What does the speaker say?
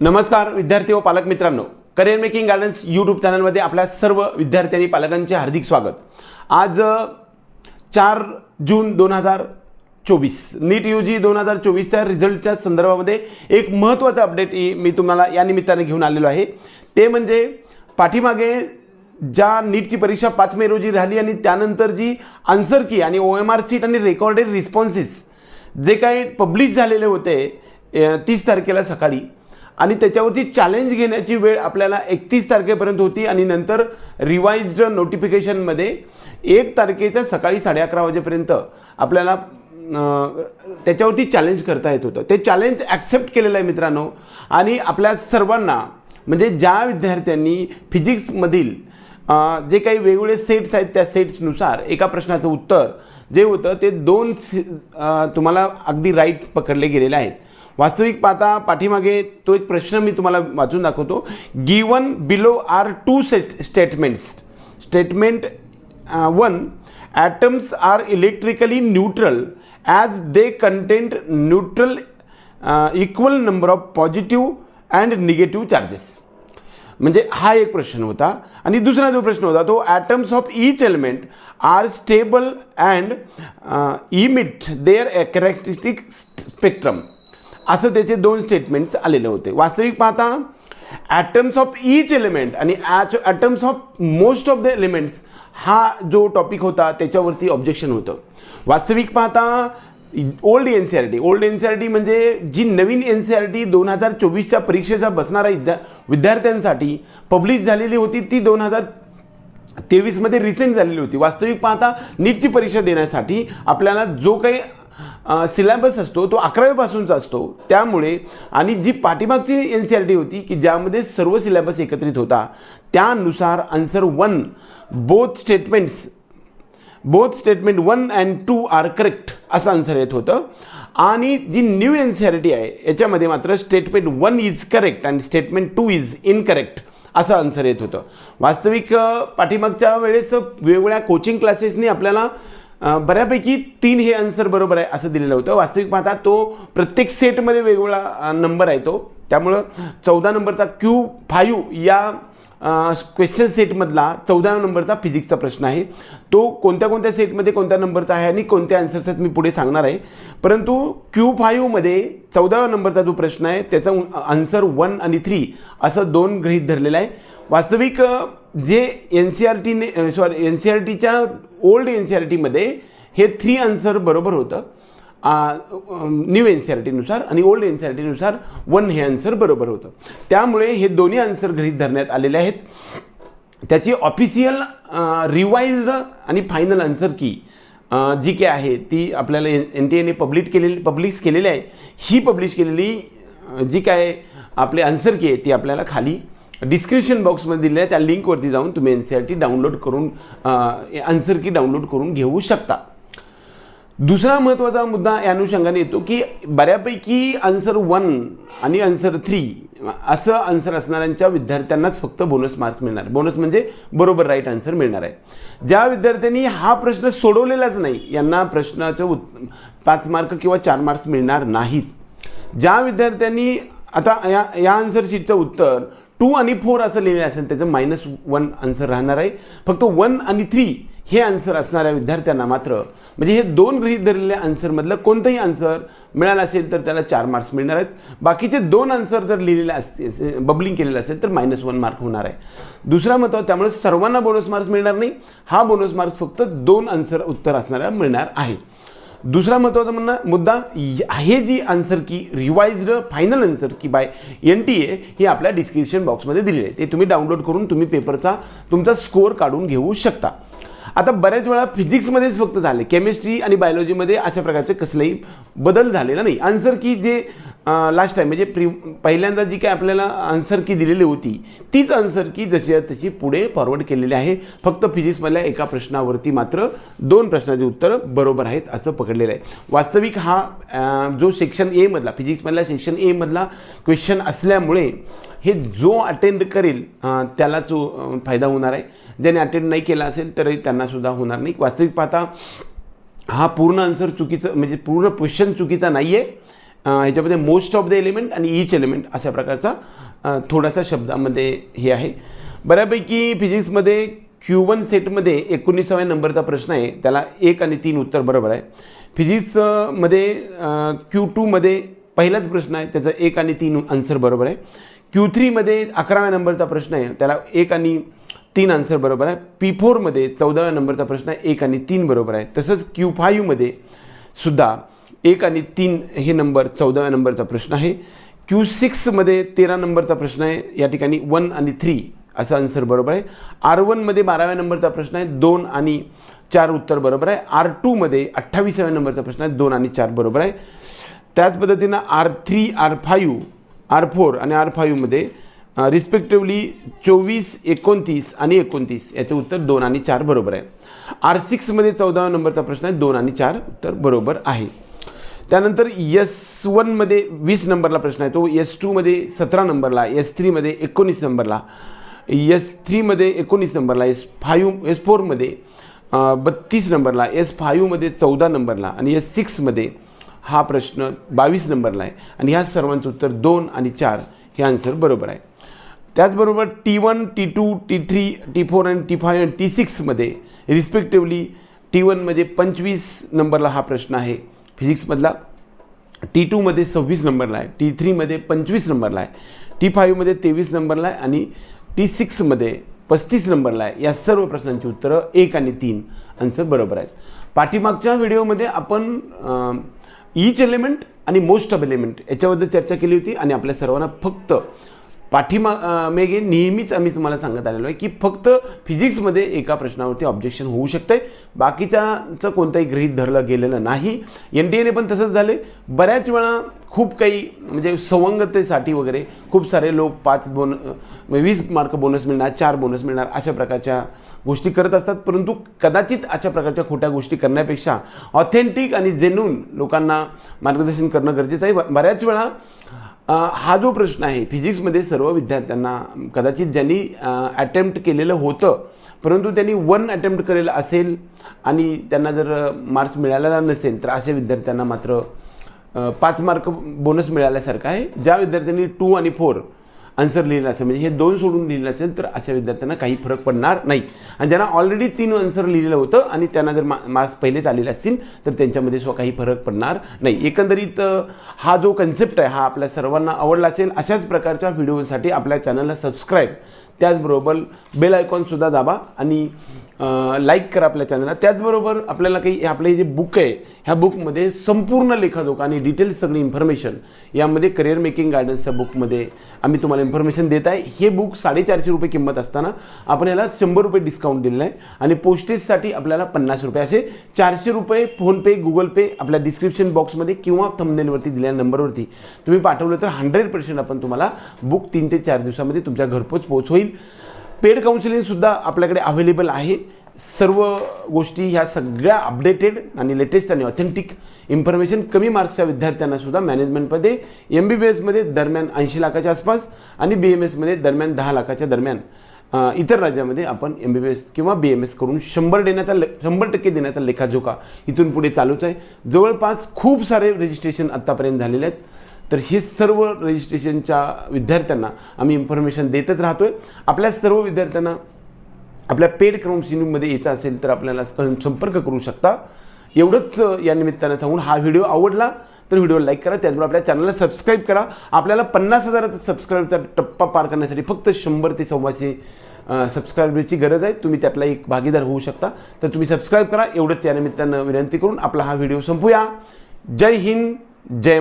नमस्कार विद्यार्थी व पालक मित्रांनो. करिअर मेकिंग गार्डन्स यूट्यूब चॅनलमध्ये आपल्या सर्व विद्यार्थी आणि पालकांचे हार्दिक स्वागत. आज चार जून दोन हजार चोवीस. नीट यू जी दोन हजार चोवीसच्या रिझल्टच्या संदर्भामध्ये एक महत्त्वाचं अपडेट मी तुम्हाला या निमित्ताने घेऊन आलेलो आहे. ते म्हणजे पाठीमागे ज्या नीटची परीक्षा पाच मे रोजी राहिली आणि त्यानंतर जी आन्सर की आणि ओ एम आर सीट आणि रेकॉर्डेड रिस्पॉन्सेस जे काही पब्लिश झालेले होते तीस तारखेला सकाळी आणि त्याच्यावरती चॅलेंज घेण्याची वेळ आपल्याला एकतीस तारखेपर्यंत होती आणि नंतर रिवाइज्ड नोटिफिकेशनमध्ये एक तारखेचं सकाळी साडे अकरा वाजेपर्यंत आपल्याला त्याच्यावरती चॅलेंज करता येत होतं. ते चॅलेंज ॲक्सेप्ट केलेलं आहे मित्रांनो. आणि आपल्या सर्वांना म्हणजे ज्या विद्यार्थ्यांनी फिजिक्समधील जे काही वेगवेगळे सेट्स आहेत त्या सेट्सनुसार एका प्रश्नाचं उत्तर जे होतं ते दोन से- तुम्हाला अगदी राईट पकडले गेलेले आहेत. वास्तविक पाहता पाठीमागे तो एक प्रश्न मी तुम्हाला वाचून दाखवतो. Given below are two set statements statement one atoms are electrically neutral as they content neutral equal number of positive and negative charges म्हणजे हा एक प्रश्न होता. आणि दुसरा जो प्रश्न होता तो atoms of each element are stable and emit their characteristic spectrum असं त्याचे दोन स्टेटमेंट्स आलेले होते. वास्तविक पाहता ॲटम्स ऑफ ईच एलिमेंट आणि each atoms of most of the elements हा जो टॉपिक होता त्याच्यावरती ऑब्जेक्शन होतं. वास्तविक पाहता old N C R T old N C R T म्हणजे जी नवीन एन सी आर टी दोन हजार चोवीसच्या परीक्षेचा बसणाऱ्या विद्या विद्यार्थ्यांसाठी पब्लिश झालेली होती ती दोन हजार तेवीसमध्ये रिसेंट झालेली होती. वास्तविक पाहता नीटची परीक्षा देण्यासाठी आपल्याला जो काही सिलॅबस असतो तो अकरावीपासूनचा असतो. त्यामुळे आणि जी पाठीमागची एन सी आर टी होती की ज्यामध्ये सर्व सिलॅबस एकत्रित होता त्यानुसार answer one both statements both statement one and two are correct असं आन्सर येत होतं. आणि जी new N C R T आहे याच्यामध्ये मात्र statement one is correct and statement two is incorrect असं आन्सर येत होतं. वास्तविक पाठीमागच्या वेळेस वेगवेगळ्या कोचिंग क्लासेसनी आपल्याला बऱ्यापैकी तीन हे आन्सर बरोबर आहे असं दिलेलं होतं. वास्तविक पाहता तो प्रत्येक सेटमध्ये वेगवेगळा नंबर आहे तो. त्यामुळं चौदा नंबरचा क्यू फायू या क्वेश्चन सेटमधला चौदा नंबरचा फिजिक्सचा प्रश्न आहे. तो कोणत्या कोणत्या सेटमध्ये कोणत्या नंबरचा आहे आणि कोणत्या आन्सर्स आहेत मी पुढे सांगणार आहे. परंतु क्यू फाईव्हमध्ये चौदाव्या नंबरचा जो प्रश्न आहे त्याचा आन्सर वन आणि थ्री असं दोन गृहीत धरलेलं आहे. वास्तविक जे एन सी आर टीने सॉरी एन सी आर टीच्या ओल्ड एन सी आर टीमध्ये हे थ्री आन्सर बरोबर होतं. न्यू एन सी आर टीनुसार आणि ओल्ड एन सी आर टीनुसार वन हे आन्सर बरोबर होतं. त्यामुळे हे दोन्ही आन्सर घरीत धरण्यात आलेले आहेत. त्याची ऑफिशियल रिवाइज्ड आणि फायनल आन्सर की जी काय आहे ती आपल्याला एन एन टी एने पब्लिक केलेली पब्लिश केलेली आहे. ही पब्लिश केलेली जी काय आपले आन्सर की आहे ती आपल्याला खाली डिस्क्रिप्शन बॉक्समध्ये दिलेल्या आहे. त्या लिंकवरती जाऊन तुम्ही N C R T download करून आन्सर की डाउनलोड करून घेऊ शकता. दुसरा महत्त्वाचा मुद्दा या अनुषंगाने येतो की बऱ्यापैकी आन्सर वन आणि आन्सर थ्री असं आन्सर असणाऱ्यांच्या विद्यार्थ्यांनाच फक्त बोनस मार्क्स मिळणार. बोनस म्हणजे बरोबर राईट आन्सर मिळणार आहे. ज्या विद्यार्थ्यांनी हा प्रश्न सोडवलेलाच नाही यांना प्रश्नाचं उत् पाच मार्क किंवा चार मार्क्स मिळणार नाहीत. ज्या विद्यार्थ्यांनी आता या या आन्सर शीटचं उत्तर टू आणि फोर असं लिहिले असेल त्याचं मायनस वन आन्सर राहणार आहे. फक्त वन आणि थ्री हे आन्सर असणाऱ्या विद्यार्थ्यांना मात्र म्हणजे हे दोन गृहीत धरलेल्या आन्सरमधलं कोणतंही आन्सर मिळालं असेल तर त्याला चार मार्क्स मिळणार आहेत. बाकीचे दोन आन्सर जर लिहिलेले असतील बबलिंग केलेलं असेल तर मायनस वन मार्क होणार आहे. दुसरा महत्त्व त्यामुळे सर्वांना बोनस मार्क्स मिळणार नाही. हा बोनस मार्क्स फक्त दोन आन्सर उत्तर असणाऱ्या मिळणार आहे. दुसरा महत्त्वाचा म्हणणं मुद्दा हे जी answer key revised final answer key by N T A ही आपल्या डिस्क्रिप्शन बॉक्समध्ये दिलेली आहे. ते तुम्ही डाउनलोड करून तुम्ही पेपरचा तुमचा स्कोअर काढून घेऊ शकता. आता बऱ्याच वेळा फिजिक्समध्येच फक्त झाले. केमिस्ट्री आणि बायोलॉजीमध्ये अशा प्रकारचे कसलाही बदल झालेला नाही. आन्सर की जे लास्ट टाईम म्हणजे प्रि पहिल्यांदा जी काय आपल्याला आन्सर की दिलेली होती तीच आन्सर की जशी तशी पुढे फॉरवर्ड केलेली आहे. फक्त फिजिक्समधल्या एका प्रश्नावरती मात्र दोन प्रश्नाची उत्तरं बरोबर आहेत असं पकडलेलं आहे. वास्तविक हा जो सेक्शन एमधला फिजिक्समधला सेक्शन एमधला क्वेश्चन असल्यामुळे हे जो अटेंड करेल त्याला त्यालाच फायदा होणार आहे. ज्याने अटेंड नाही केला असेल तरी त्यांनासुद्धा होणार नाही. वास्तविक पाहता हा पूर्ण आन्सर चुकीचं म्हणजे पूर्ण क्वेश्चन चुकीचा नाही आहे ह्याच्यामध्ये मोस्ट ऑफ द एलिमेंट आणि ईच एलिमेंट अशा प्रकारचा थोडासा शब्दामध्ये हे आहे. बऱ्यापैकी फिजिक्समध्ये क्यू वन सेटमध्ये एकोणीसाव्या नंबरचा प्रश्न आहे. त्याला एक आणि तीन उत्तर बरोबर आहे. फिजिक्समध्ये क्यू टूमध्ये पहिलाच प्रश्न आहे. त्याचा एक आणि तीन आन्सर बरोबर आहे. क्यू थ्रीमध्ये अकराव्या नंबरचा प्रश्न आहे. त्याला एक आणि तीन आन्सर बरोबर आहे. पी फोरमध्ये चौदाव्या नंबरचा प्रश्न आहे. एक आणि तीन बरोबर आहे. तसंच क्यू फायूमध्ये सुद्धा एक आणि तीन हे नंबर चौदाव्या नंबरचा प्रश्न आहे. क्यू सिक्समध्ये तेरा नंबरचा प्रश्न आहे. या ठिकाणी वन आणि थ्री असा आन्सर बरोबर आहे. आर वनमध्ये बाराव्या नंबरचा प्रश्न आहे. दोन आणि चार उत्तर बरोबर आहे. आर टूमध्ये अठ्ठावीसाव्या नंबरचा प्रश्न आहे. दोन आणि चार बरोबर आहे. त्याच पद्धतीनं R three R five R four आणि आर फायूमध्ये रिस्पेक्टिव्हली चोवीस एकोणतीस आणि एकोणतीस याचं उत्तर दोन आणि चार बरोबर आहे. आर सिक्समध्ये चौदाव्या नंबरचा प्रश्न आहे. दोन आणि चार उत्तर बरोबर आहे. त्यानंतर एस वनमध्ये वीस नंबरला प्रश्न आहे. तो एस टूमध्ये सतरा नंबरला एस थ्रीमध्ये एकोणीस नंबरला एस थ्रीमध्ये एकोणीस नंबरला एस फायू एस फोरमध्ये बत्तीस नंबरला एस फायूमध्ये चौदा नंबरला आणि एस सिक्समध्ये हा प्रश्न बावीस नंबरला आहे. आणि ह्या सर्वांचं उत्तर दोन आणि चार हे आन्सर बरोबर आहे. त्याचबरोबर T one T two T three T four आणि टी फाय आणि टी सिक्समध्ये रिस्पेक्टिव्हली टी वनमध्ये पंचवीस नंबरला हा प्रश्न आहे. फिजिक्समधला टी टूमध्ये सव्वीस नंबरला आहे. टी थ्रीमध्ये पंचवीस नंबरला आहे. टी फाईव्हमध्ये तेवीस नंबरला आहे आणि टी सिक्समध्ये पस्तीस नंबरला आहे. या सर्व प्रश्नांची उत्तरं एक आणि तीन आन्सर बरोबर आहेत. पाठीमागच्या व्हिडिओमध्ये आपण ईच एलिमेंट आणि मोस्ट ऑफ एलिमेंट याच्याबद्दल चर्चा केली होती आणि आपल्या सर्वांना फक्त पाठीमा मेगे नेहमीच आम्ही तुम्हाला सांगत आलेलो आहे की फक्त फिजिक्समध्ये एका प्रश्नावरती ऑब्जेक्शन होऊ शकते बाकीच्याचं कोणतंही गृहीत धरलं गेलेलं नाही. एन टी एने पण तसंच झाले बऱ्याच वेळा खूप काही म्हणजे संवंगतेसाठी वगैरे खूप सारे लोक पाच बोन म्हणजे वीस मार्क बोनस मिळणार चार बोनस मिळणार अशा प्रकारच्या गोष्टी करत असतात. परंतु कदाचित अशा प्रकारच्या खोट्या गोष्टी करण्यापेक्षा ऑथेंटिक आणि जेनून लोकांना मार्गदर्शन करणं गरजेचं आहे. बऱ्याच वेळा हा जो प्रश्न आहे फिजिक्समध्ये सर्व विद्यार्थ्यांना कदाचित ज्यांनी अटेम्प्ट केलेलं होतं परंतु त्यांनी वन अटेम्प्ट केलेलं असेल आणि त्यांना जर मार्क्स मिळालेला नसेल तर अशा विद्यार्थ्यांना मात्र पाच मार्क बोनस मिळाल्यासारखं आहे. ज्या विद्यार्थ्यांनी टू आणि फोर आन्सर लिहिलं असेल. म्हणजे हे दोन सोडून लिहिलं असेल तर अशा विद्यार्थ्यांना काही फरक पडणार नाही. आणि ज्यांना ऑलरेडी तीन आन्सर लिहिलेलं होतं आणि त्यांना जर मा मार्क्स पहिलेच आलेले असतील तर त्यांच्यामध्ये स्व काही फरक पडणार नाही. एकंदरीत हा जो कन्सेप्ट आहे हा आपल्या सर्वांना आवडला असेल अशाच प्रकारच्या व्हिडिओसाठी आपल्या चॅनलला सबस्क्राईब त्याचबरोबर बेल आयकॉनसुद्धा दाबा आणि लाईक करा आपल्या चॅनलला त्याचबरोबर आपल्याला काही आपले जे बुक आहे ह्या बुकमध्ये संपूर्ण लेखाजोखा आणि डिटेल्स सगळी इन्फॉर्मेशन यामध्ये करिअर मेकिंग गार्डन्सच्या बुकमध्ये आम्ही तुम्हाला इन्फॉर्मेशन देत आहे हे बुक साडेचारशे रुपये किंमत असताना आपण याला शंभर रुपये डिस्काउंट दिलेलं आहे. आणि पोस्टेजसाठी आपल्याला पन्नास रुपये. असे चारशे रुपये फोनपे गुगल पे आपल्या डिस्क्रिप्शन बॉक्समध्ये किंवा थंबनेलवरती दिलेल्या नंबरवरती तुम्ही पाठवलं तर हंड्रेड पर्सेंट आपण तुम्हाला बुक तीन ते चार दिवसामध्ये तुमच्या घरपोच पोच होईल. पेड काउन्सिलिंगसुद्धा आपल्याकडे अवेलेबल आहे. सर्व गोष्टी ह्या सगळ्या अपडेटेड आणि लेटेस्ट आणि ऑथेंटिक इन्फॉर्मेशन कमी मार्क्सच्या विद्यार्थ्यांना सुद्धा मॅनेजमेंटमध्ये एम बी बी एसमध्ये दरम्यान ऐंशी लाखाच्या आसपास आणि बी एम एसमध्ये दरम्यान दहा लाखाच्या दरम्यान इतर राज्यामध्ये आपण एम बी बी एस किंवा बी एम एस करून शंभर देण्याचा ले शंभर टक्के देण्याचा लेखाजोखा इथून पुढे चालूच आहे. जवळपास खूप सारे रजिस्ट्रेशन आत्तापर्यंत झालेले आहेत. तर हे सर्व रजिस्ट्रेशनच्या विद्यार्थ्यांना आम्ही इन्फॉर्मेशन देतच राहतो आहे आपल्या सर्व विद्यार्थ्यांना आपल्या पेड काउन्सिलिंगमध्ये यायचं असेल तर आपल्याला संपर्क करू शकता. एवढंच या निमित्तानं सांगून हा व्हिडिओ आवडला तर व्हिडिओ लाईक करा. त्याचबरोबर आपल्या चॅनलला सबस्क्राईब करा. आपल्याला पन्नास हजाराचा सबस्क्राईबचा टप्पा पार करण्यासाठी फक्त शंभर ते सव्वाशे सबस्क्रायबरची गरज आहे. तुम्ही त्यातला एक भागीदार होऊ शकता. तर तुम्ही सबस्क्राईब करा. एवढंच या निमित्तानं विनंती करून आपला हा व्हिडिओ संपूया. जय हिंद जय